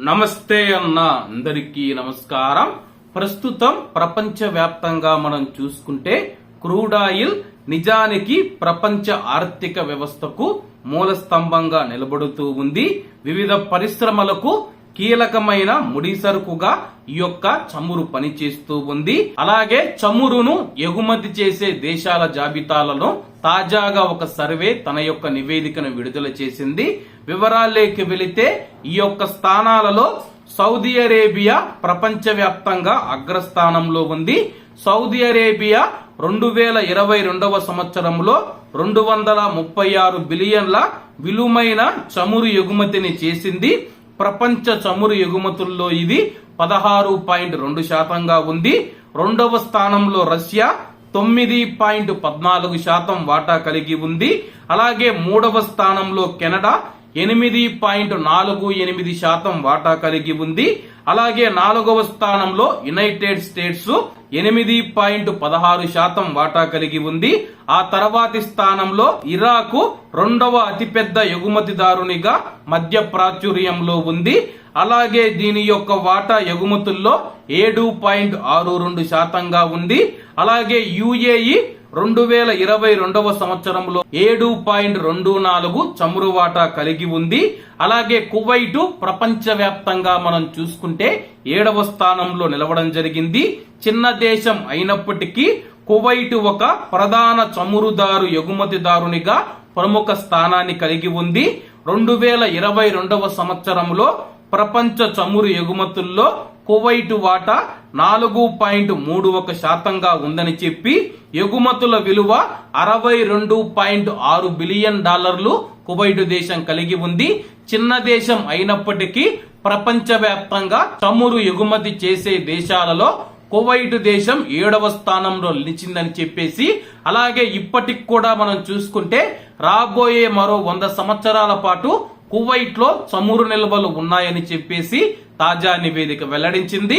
నమస్తే అన్న అందరికీ నమస్కారం. ప్రస్తుతం ప్రపంచ వ్యాప్తంగా మనం చూసుకుంటే క్రూడ్ ఆయిల్ నిజానికి ప్రపంచ ఆర్థిక వ్యవస్థకు మూల స్తంభంగా నిలబడుతూ ఉంది. వివిధ పరిశ్రమలకు కీలకమైన ముడి సరుకుగా ఈ యొక్క చమురు పనిచేస్తూ ఉంది. అలాగే చమురును ఎగుమతి చేసే దేశాల జాబితాలలో తాజాగా ఒక సర్వే తన యొక్క నివేదికను విడుదల చేసింది. వివరాల్లోకి వెళితే ఈ యొక్క స్థానాలలో సౌదీ అరేబియా ప్రపంచవ్యాప్తంగా అగ్రస్థానంలో ఉంది. సౌదీ అరేబియా రెండు వేల ఇరవై రెండవ సంవత్సరంలో రెండు వందల ముప్పై ఆరు బిలియన్ల విలువైన చమురు ఎగుమతిని చేసింది. ప్రపంచ చమురు ఎగుమతుల్లో ఇది పదహారు పాయింట్ రెండు శాతంగా ఉంది. రెండవ స్థానంలో రష్యా తొమ్మిది పాయింట్ పద్నాలుగు శాతం వాటా కలిగి ఉంది. అలాగే మూడవ స్థానంలో కెనడా ఎనిమిది పాయింట్ నాలుగు ఎనిమిది శాతం వాటా కలిగి ఉంది. అలాగే నాలుగవ స్థానంలో యునైటెడ్ స్టేట్స్ ఎనిమిది పాయింట్ పదహారు శాతం వాటా కలిగి ఉంది. ఆ తర్వాతి స్థానంలో ఇరాకు రెండవ అతిపెద్ద ఎగుమతిదారునిగా మధ్య ప్రాచుర్యంలో ఉంది. అలాగే దీని యొక్క వాటా ఎగుమతుల్లో ఏడు పాయింట్ ఆరు రెండు శాతంగా ఉంది. అలాగే యుఏఈ రెండు వేల ఇరవై రెండవ సంవత్సరంలో ఏడు పాయింట్ రెండు నాలుగు చమురు వాటా కలిగి ఉంది. అలాగే కువైటు ప్రపంచవ్యాప్తంగా మనం చూసుకుంటే ఏడవ స్థానంలో నిలవడం జరిగింది. చిన్న దేశం అయినప్పటికీ కువైట్ ఒక ప్రధాన చమురుదారు ఎగుమతిదారునిగా ప్రముఖ స్థానాన్ని కలిగి ఉంది. రెండు వేల ఇరవై రెండవ సంవత్సరంలో ప్రపంచ చమురు ఎగుమతుల్లో కువైట్ వాటా నాలుగు పాయింట్ మూడు ఒక శాతంగా ఉందని చెప్పి ఎగుమతుల విలువ అరవై రెండు పాయింట్ ఆరు బిలియన్ డాలర్లు కువైట్ దేశం కలిగి ఉంది. చిన్న దేశం అయినప్పటికీ ప్రపంచవ్యాప్తంగా చమురు ఎగుమతి చేసే దేశాలలో కువైట్ దేశం ఏడవ స్థానంలో నిలిచిందని చెప్పేసి అలాగే ఇప్పటికి కూడా మనం చూసుకుంటే రాబోయే మరో వంద సంవత్సరాల పాటు కువైట్లో చమురు నిల్వలు ఉన్నాయని చెప్పేసి తాజా నివేదిక వెల్లడించింది.